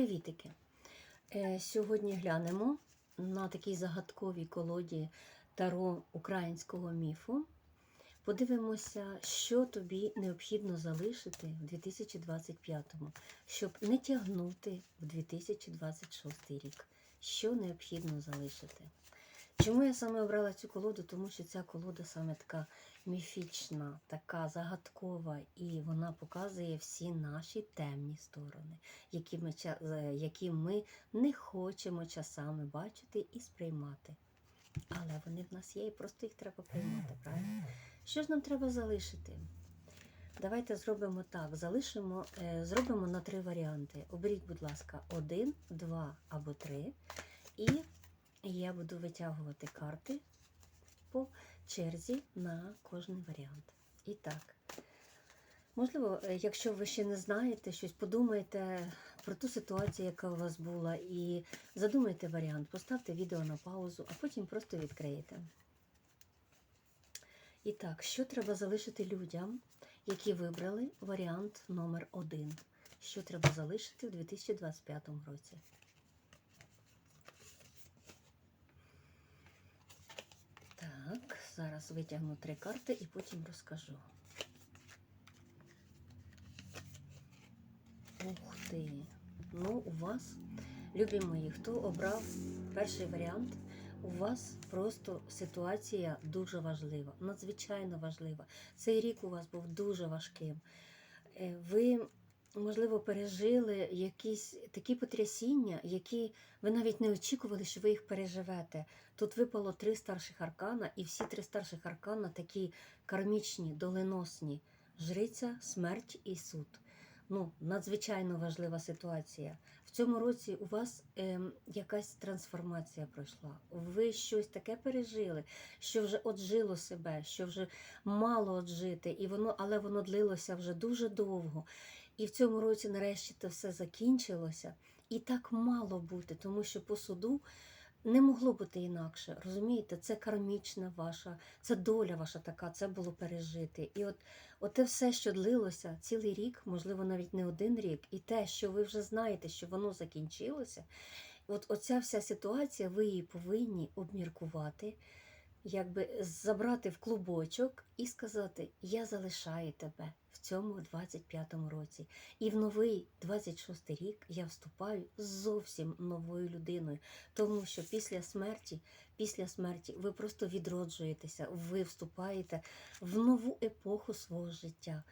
Привітики! Е, Сьогодні глянемо на такій загадковій колоді таро українського міфу. Подивимося, що тобі необхідно залишити в 2025-му, щоб не тягнути в 2026 рік. Що необхідно залишити? Чому я саме обрала цю колоду? Тому що ця колода саме така міфічна, така загадкова, і вона показує всі наші темні сторони, які ми, е, які ми не хочемо часами бачити і сприймати. Але вони в нас є, і просто їх треба приймати, правильно? Що ж нам треба залишити? Давайте зробимо так: залишимо, е, зробимо на три варіанти. Оберіть, будь ласка, один, два або три. І я буду витягувати карти по черзі на кожен варіант. І так, можливо, е, якщо ви ще не знаєте щось, подумайте про ту ситуацію, яка у вас була, і задумайте варіант, поставте відео на паузу, а потім просто відкриєте. І так, що треба залишити людям, які вибрали варіант номер один? Що треба залишити в 2025 році? Так, зараз витягну три карти і потім розкажу. Ух ти! Ну, у вас, любі мої, хто обрав перший варіант, у вас просто ситуація дуже важлива, надзвичайно важлива. Цей рік у вас був дуже важким. Е, Ви, можливо, пережили якісь такі потрясіння, які ви навіть не очікували, що ви їх переживете. Тут випало три старших аркана, і всі три старших аркана такі кармічні, доленосні: жриця, смерть і суд. Ну, надзвичайно важлива ситуація. В цьому році у вас ем, якась трансформація пройшла. Ви щось таке пережили, що вже отжило себе, що вже мало отжити, і воно, але воно длилося вже дуже довго. І в цьому році, нарешті, це все закінчилося. І так мало бути, тому що по суду не могло бути інакше. Розумієте, це кармічна ваша, це доля ваша така, це було пережити. І от оте все, що длилося цілий рік, можливо, навіть не один рік, і те, що ви вже знаєте, що воно закінчилося, от оця вся ситуація, ви її повинні обміркувати, якби забрати в клубочок і сказати: Я залишаю тебе цьому 25-му році. І в новий 26-й рік я вступаю зовсім новою людиною, тому що після смерті, після смерті ви просто відроджуєтеся, ви вступаєте в нову епоху свого життя.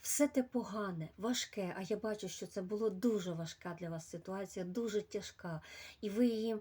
Все те погане, важке, а я бачу, що це було дуже важка для вас ситуація, дуже тяжка. І ви її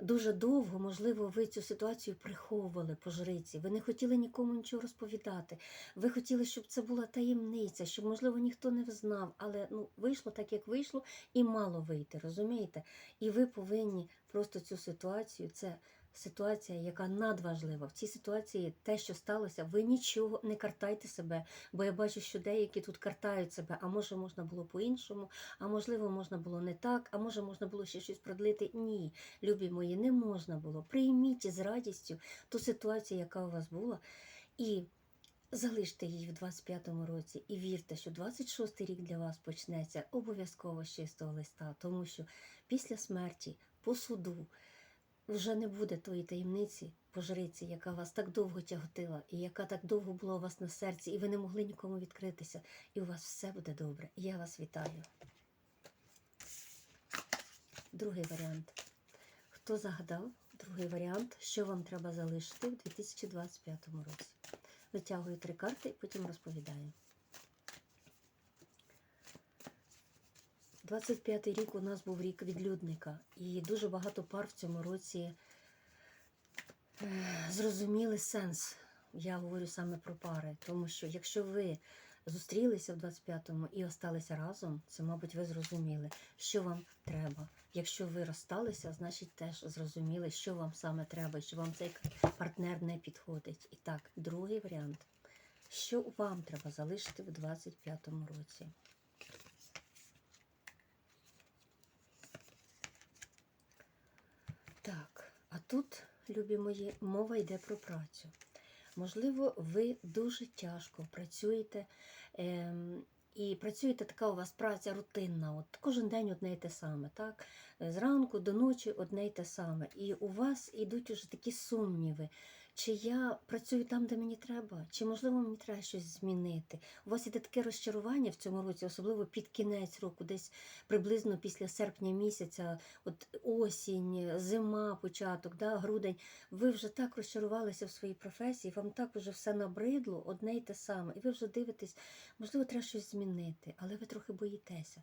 дуже довго, можливо, ви цю ситуацію приховували по жриці. Ви не хотіли нікому нічого розповідати. Ви хотіли, щоб це була таємниця, щоб, можливо, ніхто не взнав, але ну, вийшло так, як вийшло, і мало вийти, розумієте? І ви повинні просто цю ситуацію, це ситуація, яка надважлива. В цій ситуації те, що сталося, ви нічого не картайте себе, бо я бачу, що деякі тут картають себе, а може можна було по-іншому, а можливо, можна було не так, а може можна було ще щось продлити. Ні, любі мої, не можна було. Прийміть з радістю ту ситуацію, яка у вас була, і залиште її в 25-му році. І вірте, що 26-й рік для вас почнеться обов'язково з чистого листа, тому що після смерті, по суду, вже не буде тої таємниці по жриці, яка вас так довго тяготила, і яка так довго була у вас на серці, і ви не могли нікому відкритися. І у вас все буде добре. Я вас вітаю. Другий варіант. Хто загадав? Другий варіант, що вам треба залишити в 2025 році. Витягую три карти і потім розповідаю. 25-й рік у нас був рік відлюдника, і дуже багато пар в цьому році е, зрозуміли сенс. Я говорю саме про пари, тому що якщо ви зустрілися в 25-му і осталися разом, це, мабуть, ви зрозуміли, що вам треба. Якщо ви розсталися, значить теж зрозуміли, що вам саме треба, що вам цей партнер не підходить. І так, другий варіант. Що вам треба залишити в 25-му році? Так, а тут, любі мої, мова йде про працю. Можливо, ви дуже тяжко працюєте Е і працюєте така у вас праця рутинна. От кожен день одне й те саме, так? Е, Зранку до ночі одне й те саме. І у вас ідуть уже такі сумніви. Чи я працюю там, де мені треба, чи можливо мені треба щось змінити? У вас іде таке розчарування в цьому році, особливо під кінець року, десь приблизно після серпня місяця, от осінь, зима, початок, да, грудень. Ви вже так розчарувалися в своїй професії, вам так уже все набридло, одне й те саме. І ви вже дивитесь, можливо, треба щось змінити, але ви трохи боїтеся.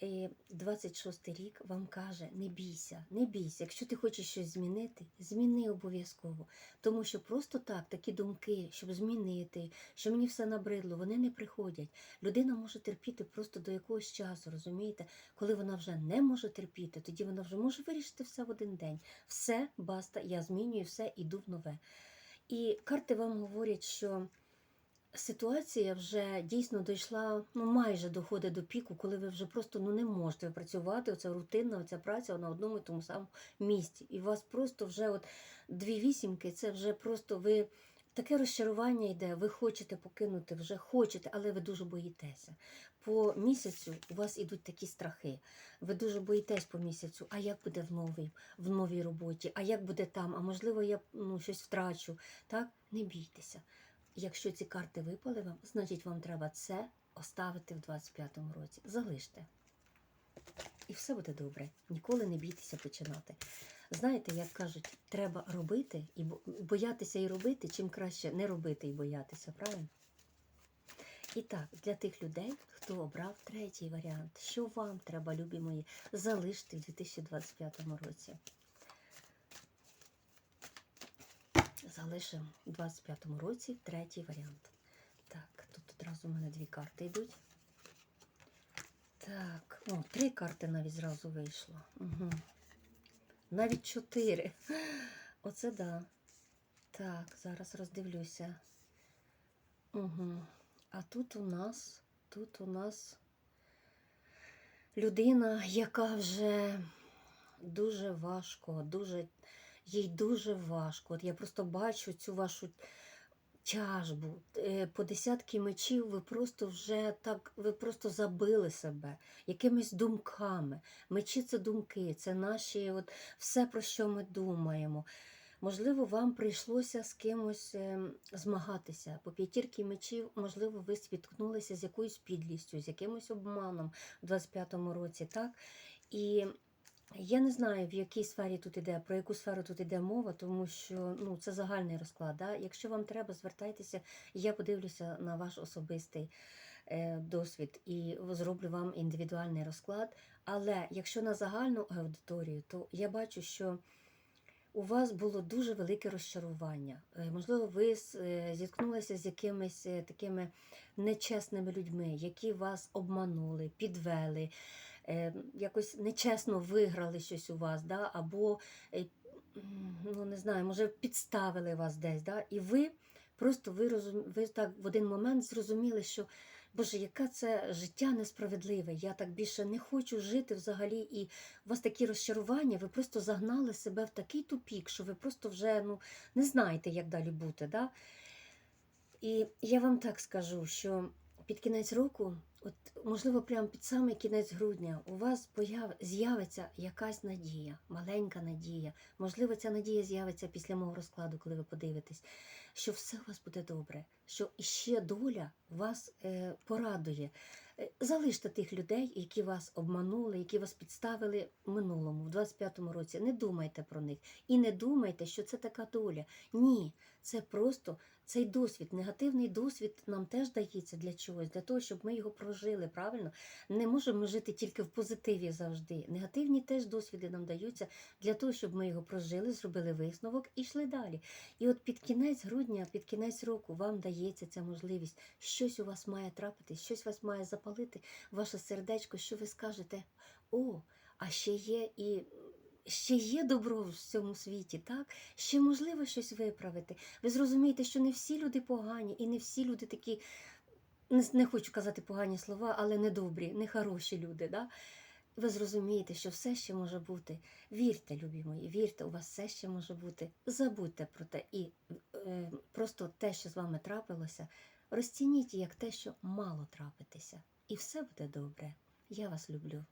І 26 рік вам каже: не бійся, не бійся. Якщо ти хочеш щось змінити, зміни обов'язково. Тому що просто так, такі думки, щоб змінити, що мені все набридло, вони не приходять. Людина може терпіти просто до якогось часу, розумієте? Коли вона вже не може терпіти, тоді вона вже може вирішити все в один день. Все, баста, я змінюю все, іду в нове. І карти вам говорять, що ситуація вже дійсно дійшла, ну майже доходить до піку, коли ви вже просто ну не можете працювати. Оця рутинна, оця праця на одному і тому самому місці. І у вас просто вже от дві вісімки, це вже просто ви. Таке розчарування йде, ви хочете покинути, вже хочете, але ви дуже боїтеся. По місяцю у вас ідуть такі страхи. Ви дуже боїтесь по місяцю, а як буде в новій, в новій роботі, а як буде там, а можливо, я ну, щось втрачу. Так? Не бійтеся. Якщо ці карти випали вам, значить вам треба це оставити в 25-му році. Залиште. І все буде добре. Ніколи не бійтеся починати. Знаєте, як кажуть, треба робити і боятися і робити, чим краще не робити і боятися, правильно? І так, для тих людей, хто обрав третій варіант, що вам треба, любі мої, залишити в 2025 році. Залишимо у 25 році третій варіант. Так, тут одразу у мене дві карти йдуть. Так, о, три карти навіть зразу вийшло. Угу. Навіть чотири. Оце да. Так, зараз роздивлюся. Угу. А тут у нас, тут у нас людина, яка вже дуже важко, дуже, їй дуже важко. От я просто бачу цю вашу тяжбу. Е, По десятки мечів ви просто вже так, ви просто забили себе якимись думками. Мечі це думки, це наші, от все, про що ми думаємо. Можливо, вам прийшлося з кимось ем, змагатися. По п'ятірки мечів, можливо, ви спіткнулися з якоюсь підлістю, з якимось обманом у 25-му році, так? І я не знаю, в якій сфері тут іде, про яку сферу тут іде мова, тому що ну, це загальний розклад. Да? Якщо вам треба, звертайтеся, я подивлюся на ваш особистий е, досвід і зроблю вам індивідуальний розклад. Але якщо на загальну аудиторію, то я бачу, що у вас було дуже велике розчарування. Е, Можливо, ви е, зіткнулися з якимись е, такими нечесними людьми, які вас обманули, підвели, якось нечесно виграли щось у вас, да? або е, ну, не знаю, може, підставили вас десь. Да? І ви просто ви, розум... ви так в один момент зрозуміли, що Боже, яке це життя несправедливе. Я так більше не хочу жити взагалі. І у вас такі розчарування, ви просто загнали себе в такий тупік, що ви просто вже ну, не знаєте, як далі бути. Да? І я вам так скажу, що під кінець року, от можливо, прямо під самий кінець грудня, у вас появ... з'явиться якась надія, маленька надія. Можливо, ця надія з'явиться після мого розкладу, коли ви подивитесь, що все у вас буде добре, що іще доля вас е, порадує. Е, Залиште тих людей, які вас обманули, які вас підставили в минулому, в 25-му році. Не думайте про них і не думайте, що це така доля. Ні, це просто цей досвід, негативний досвід нам теж дається для чогось, для того, щоб ми його прожили. Правильно, не можемо жити тільки в позитиві завжди. Негативні теж досвіди нам даються для того, щоб ми його прожили, зробили висновок і йшли далі. І от під кінець грудня, під кінець року вам дається ця можливість. Щось у вас має трапитись, щось вас має запалити, ваше сердечко, що ви скажете: о, а ще є і. Ще є добро в цьому світі, так? Ще можливо щось виправити. Ви зрозумієте, що не всі люди погані, і не всі люди такі, не, не хочу казати погані слова, але недобрі, нехороші люди. Да? Ви зрозумієте, що все ще може бути. Вірте, любі мої, вірте, у вас все ще може бути. Забудьте про те і е, просто те, що з вами трапилося, розцініть як те, що мало трапитися. І все буде добре. Я вас люблю.